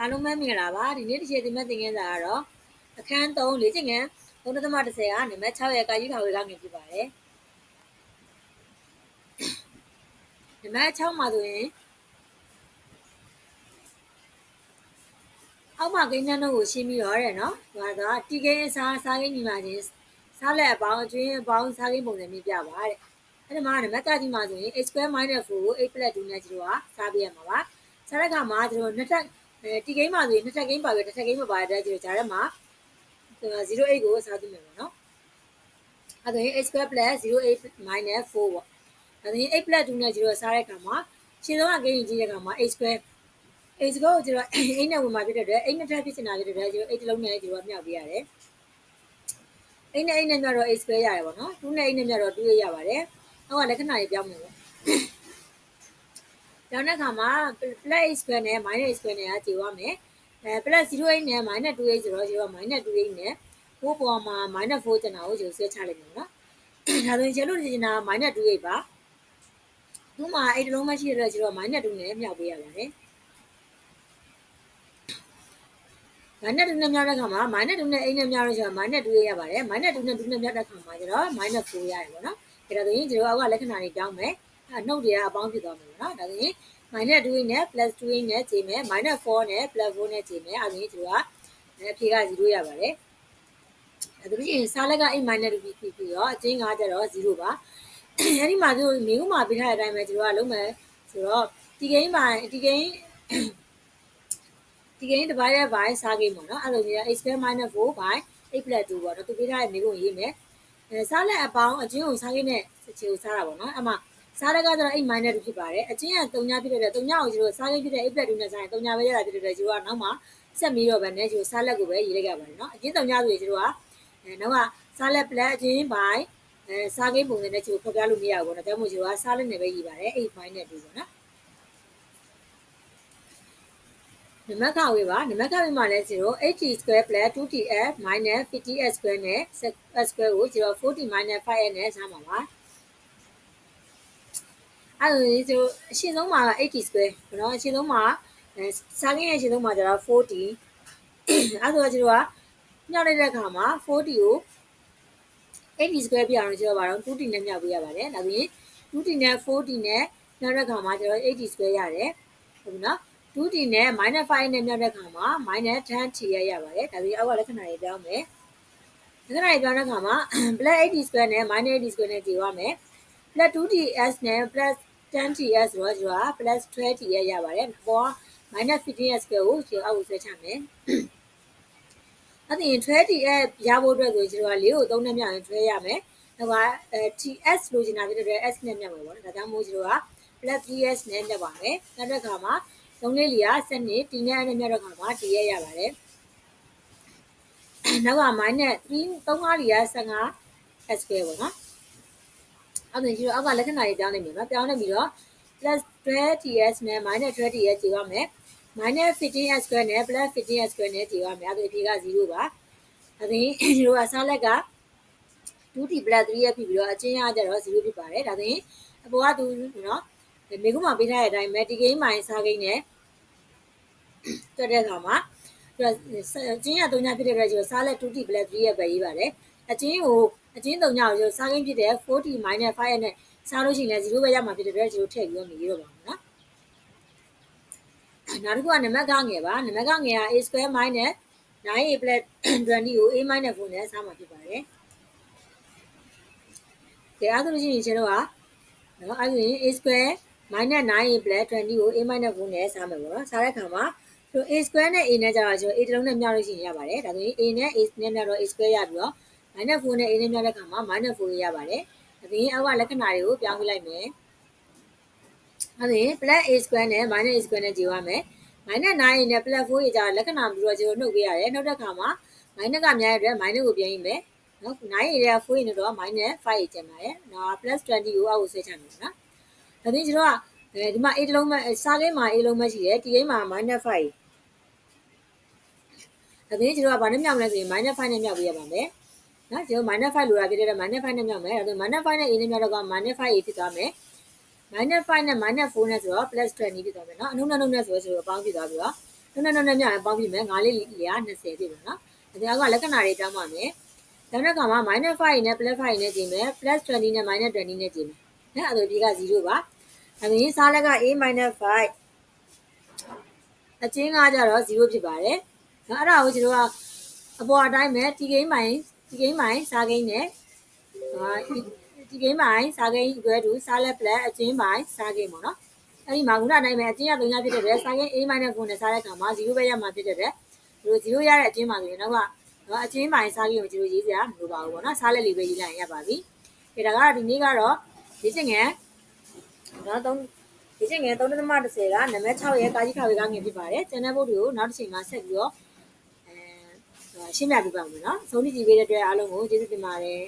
အားလုံးပဲမင်္ဂလာပါဒီနေ့တစ်ချိန်ဒီမဲ့သင်ခန်းစာကတော့အခန်း3လေ့ကျင့်ခန်း3.30ကနံပါတ်6ရဲ့ကာယီခါဝေကနေပြပါတယ်နံပါတ်6မှာဆိုရင်အောက်မှာကိန်းနှန်းတို့ကိုရှင်းပြီးတော့တဲ့နော်ဟိုကတီကိန်းအစားစားကိန်းညီမချင်းစားလက်အပေါင်းအကျွင်းအပေါင်းစားကိန်းပုံစံမျိုးပြပါတဲ့အဲ့ဒီမှာနံပါတ်3မှာဆိုရင် x square minus 4ကို8 plus 2နဲ့ကျွန်တော်ကစားပြရမှာပါစားတဲ့အခါမှာကျွန်တော်နှစ်ထပ် အဲဒီဂိမ်းမှာဆိုရင်နှစ်ထပ်ဂိမ်းပါပြီးတစ်ထပ်ဂိမ်းမပါတဲ့ကျွန်တော်ဂျာထဲမှာ08ကိုစားသိမယ်ပေါ့နော်အဲဒါရင် x square plus 08 minus 4ပေါ့အဲဒါရင်8 plus 2နဲ့ကျွန်တော်စားတဲ့အခါမှာရှင်းဆုံးကဂိမ်းကြီးတဲ့အခါမှာ x square x square ကိုကျွန်တော်8နဲ့ဝင်มาဖြစ်တဲ့အတွက်8နဲ့ထပ်ဖြစ်နေတာဖြစ်တဲ့အတွက်ကျွန်တော်8တလုံးနဲ့ကျွန်တော်မြောက်ပေးရတယ်8နဲ့8နဲ့မြောက်တော့ x square ရတယ်ပေါ့နော်2နဲ့8နဲ့မြောက်တော့2ရရပါတယ်ဟောကလက္ခဏာကြီးပြောင်းမယ်ပေါ့ ပြောင်းတဲ့အခါမှာ plus square နဲ့ minus square နဲ့ကကြည့်ရမယ်အဲ plus 0.8နဲ့ minus 2.8ဆိုတော့ကျွန်တော် minus 2.8နဲ့4ပေါ်မှာ minus 4ကျန်တာကိုကျွန်တော်ဆွဲချလိုက်မယ်နော်ဒါဆိုရင်ကျွန်တော်တို့ကျင်တာ minus 2.8ပါသူ့မှာအဲ့ဒီလုံးမရှိတဲ့အတွက်ကျွန်တော် minus 2နဲ့မြောက်ပေးရပါတယ် minus 2နဲ့မြောက်တဲ့ခါမှာ minus 2နဲ့8နဲ့မြောက်လို့ကျွန်တော် minus 2ရပါတယ် minus 2နဲ့2နဲ့မြောက်တဲ့ခါမှာကျွန်တော် minus 4ရတယ်ပေါ့နော်ဒါဆိုရင်ကျွန်တော်အောက်ကလက္ခဏာတွေပြောင်းမယ် အဲနှုတ်တွေကအပေါင်းဖြစ်သွားမယ်နော်ဒါဆိုရင် minus 2နဲ့ plus 2နဲ့ချိန်မယ် minus 4နဲ့ plus 4နဲ့ချိန်မယ်အဲဒါကြီးကျွန်တော်ကအဖြေက0ရပါတယ်အဲဒါပြီးရင်စားလက်က8 minus 2ပြီးပြီးတော့အချင်းကကျတော့0ပါအဲဒီမှာသူမိကုမှာပြထားတဲ့အတိုင်းပဲကျွန်တော်ကလုံးမယ်ဆိုတော့ဒီဂိမ်းမှာဒီဂိမ်းဒီဂိမ်း divided by စားဂိမ်းပေါ့နော်အဲ့လိုမျိုး x square minus 4 by 8 plus 2ပေါ့နော်သူပြထားတဲ့မိကုရေးမယ်အဲစားလက်အပေါင်းအချင်းကိုစားဂိမ်းနဲ့ခြေကိုစားတာပေါ့နော်အဲ့မှာ စားလက်ကတော့8 minus 2ဖြစ်ပါတယ်အချင်းက3ညဖြစ်တဲ့အတွက်3ညကိုကျွန်တော်စားဂိမ်းဖြစ်တဲ့8 plus 2နဲ့စားရင်3ညပဲရတာဖြစ်တဲ့အတွက်ကျွန်တော်ကနောက်မှဆက်ပြီးတော့ဗနဲ့ကျွန်တော်စားလက်ကိုပဲရေးလိုက်ကြပါတယ်နော်အချင်း3ညဆိုရင်ကျွန်တော်ကအဲနောက်ကစားလက် plus အချင်း by အဲစားကိန်းပုံစံနဲ့ကျွန်တော်ဖော်ပြလို့မရဘူးပေါ့နော်ဒါမှမဟုတ်ကျွန်တော်ကစားလက်နဲ့ပဲရေးပါတယ်8 by နဲ့တူပေါ့နော်နမခဝေးပါနမခဝေးမှာလဲ0 8t square plus 2tf minus 50s square နဲ့ s square ကို0 40 minus 5s နဲ့စားမှာပါ အဲ့ဒါဆိုအရှင်းဆုံးမှာ 8t square เนาะအရှင်းဆုံးမှာစားကိန်းရဲ့အရှင်းဆုံးမှာကျတော့40အဲ့ဒါဆိုကျွန်တော်ကညှောက်လိုက်တဲ့အခါမှာ40ကို 8d square ပြအောင်ကျွန်တော်ပါတော့ 2d နဲ့မြောက်ပေးရပါတယ်ဒါပြင် 2d နဲ့ 4d နဲ့မြောက်တဲ့ခါမှာကျွန်တော် 8d square ရတယ်ဟုတ်ပြီနော် 2d နဲ့ -5 နဲ့မြောက်တဲ့ခါမှာ -10t ရရပါတယ်ဒါပြင်အောက်ကလက္ခဏာတွေပြောင်းမယ်လက္ခဏာတွေပြောင်းတဲ့ခါမှာ +8d square နဲ့ -8d square နဲ့ကြည့်ရမယ် +2ds နဲ့ +10ts ဆိုတော့ကျွန်တော် +12t ရရပါတယ်ပေါ် -15s square ကိုကျွန်တော်အောက်ကိုဆွဲချမယ်အဲ့ဒီထွဲ TF ရဖို့အတွက်ဆိုကျွန်တော်က၄ကို3နဲ့မြောက်ရင်ထွဲရမယ်။နောက်ကအဲ TS လိုချင်တာဖြစ်တဲ့အတွက် S နဲ့မြောက်မယ်ပေါ့နော်။ဒါကြောင့်မို့ကျွန်တော်က plus PS နဲ့မြောက်ပါမယ်။နောက်တစ်ခါမှာသုံးလေးလီကစနစ် T နဲ့နဲ့မြောက်တဲ့ခါမှာ T ရရပါတယ်။နောက်က minus 3 3လီက15 S square ပေါ့နော်။ အဲ့ဒါကျွန်တော်အောက်ကလက္ခဏာတွေပြောင်းနေပြီနော်။ပြောင်းနေပြီးတော့ plus 12TS နဲ့ minus 12TS ကြည့်ရမယ်။ minus 15s square နဲ့ plus 15s square နဲ့ကြည့်ရမယ်အဲ့ဒါအဖြေက0ပါအပြင်ဒီလိုအစားလက်က 2t plus 3ရဖြစ်ပြီးတော့အချင်းရကြတော့0ဖြစ်ပါတယ်ဒါဆိုရင်အပေါ်ကသူနော်မိကုမှာပေးထားတဲ့အတိုင်း meti game မိုင်းစားကိန်းနဲ့တွက်တဲ့အခါမှာသူကအချင်းရ3ညဖြစ်တဲ့အတွက်ကျတော့စားလက် 2t plus 3ရပဲရေးပါတယ်အချင်းကို အချင်း3ညကိုကျတော့စားကိန်းဖြစ်တဲ့ 4t minus 5ရနဲ့စားလို့ရှိရင်လည်း0ပဲရမှာဖြစ်တဲ့အတွက်ကျတော့ထည့်ပြီးတော့နေရတော့ပါမယ်နော်နောက်တစ်ခုကနံပါတ်ကငယ်ပါနံပါတ်ကငယ်က a square minus 9a plus 20ကို a minus 4နဲ့စားမှာဖြစ်ပါတယ်။ဒါအဲ့ဒါလို့ရှိရင်ကျွန်တော်ကနော်အဲ့ဒါရင် a square minus 9a plus 20ကို a minus 4နဲ့စားမယ်ပေါ့နော်။စားတဲ့အခါမှာဆို a square နဲ့ a နဲ့ကြတော့ကျွန်တော် a တစ်လုံးနဲ့မြောက်လို့ရှိရင်ရပါတယ်။ဒါဆိုရင် a နဲ့ a နဲ့မြောက်တော့ a square ရပြီးတော့ minus 4နဲ့ a နဲ့မြောက်တဲ့အခါမှာ minus 4ရပါတယ်။ဒါပြင်အောက်ကလက္ခဏာတွေကိုပြောင်းပြလိုက်မယ်။အဲ့ဒါရင် plus a square နဲ့ minus a square နဲ့ကြည့်ရမယ်။ minus 9နဲ့ plus 4ရကြလက္ခဏာပြီးတော့ကျွန်တော်နှုတ်ပေးရတယ်။နှုတ်တဲ့အခါမှာ minus ကများတဲ့အတွက် minus ကိုပြန်ရေးမယ်။နော်9ရတဲ့4ရတော့ minus 5ရကျန်ပါတယ်။နော် plus 20ကိုအောက်ကိုဆွဲချမယ်နော်။ဒါပြင်ကျွန်တော်ကဒီမှာ a တလုံးမဲ့စားကိန်းမှာ a လုံးမဲ့ရှိတယ်။ဒီကိန်းမှာ minus 5ဒါပြင်ကျွန်တော်ကဘာနဲ့မြောက်မလဲဆိုရင် minus 5နဲ့မြောက်ပေးရပါမယ်။ နော်ကျွန်တော် minus 5လိုတာဖြစ်တဲ့တော့ minus 5နဲ့မြောက်မယ်ဒါဆို minus 5နဲ့ a နဲ့မြောက်တော့က minus 5a ဖြစ်သွားမယ် minus 5နဲ့ minus 4နဲ့ဆိုတော့ plus 20ဖြစ်သွားမယ်နော်အနုနဲ့နုနဲ့ဆိုဆိုတော့ပေါင်းဖြစ်သွားပြီးတော့နုနဲ့နုနဲ့မြောက်ရင်ပေါင်းပြီးမယ်ငါလေးလျာ20ဖြစ်မယ်နော်ဒါကြောင့်ကလက္ခဏာတွေတောင်းပါမယ်နောက်တစ်ခါမှာ minus 5နဲ့ plus 5နဲ့ကြည့်မယ် plus 20နဲ့ minus 20နဲ့ကြည့်မယ်နော်အဲ့ဒါဒီက0ပါဒါဆိုရင်စားလက်က a minus 5အချင်းကကြတော့0ဖြစ်ပါတယ်နော်အဲ့ဒါကိုကျွန်တော်ကအပေါ်အတိုင်းပဲ t ကိန်းပိုင်း t ကိန်းမိုင်စားကိန်းနဲ့ဟာ t ကိန်းမိုင်စားကိန်း equal to စားလက် plus အချင်းမိုင်စားကိန်းပေါ့နော်အဲ့ဒီမှာခုနအတိုင်းပဲအချင်းက3ညဖြစ်တဲ့အတွက်စားကိန်း a 9နဲ့စားတဲ့အခါမှာ0ပဲရမှာဖြစ်တဲ့အတွက်ဒီလို0ရတဲ့အချင်းမှာဆိုရင်နောက်ကနော်အချင်းမိုင်စားကိန်းကိုဒီလိုရေးစရာမလိုပါဘူးပေါ့နော်စားလက်လေးပဲရေးလိုက်ရင်ရပါပြီဒါကတော့ဒီနေ့ကတော့ဒီချင်းငယ်နော်3ဒီချင်းငယ်3.30ကနံပါတ်6ရဲ့ကာကြီးခါဝေကငယ်ဖြစ်ပါတယ်ကျန်တဲ့ဘုတ်တွေကိုနောက်တစ်ချိန်မှာဆက်ပြီးတော့အဲ ရှင်းပြပေးပါမယ်နော်ဆုံးဖြတ်ကြည့်ပေးတဲ့အတွက်အားလုံးကိုကျေးဇူးတင်ပါတယ်